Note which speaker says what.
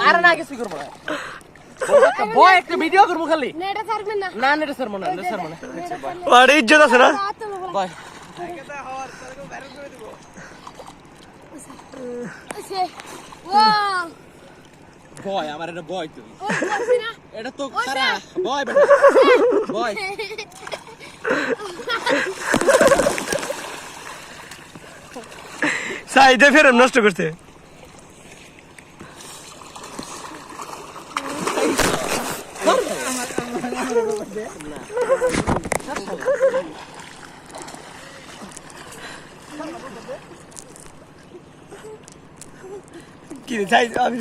Speaker 1: আরে না কিছু করব বয় একটা ভিডিও করব খালি
Speaker 2: না
Speaker 1: স্যার মনে স্যার মনে
Speaker 3: আর ইজ্জত আছে না
Speaker 2: হাত তোলো বলা।
Speaker 1: বয় বয় আমার এটা বয়
Speaker 2: না
Speaker 1: এটা তো সারা বয় বয়
Speaker 3: সাইডে ফেরম নষ্ট করছে। কি রে সাইড আমি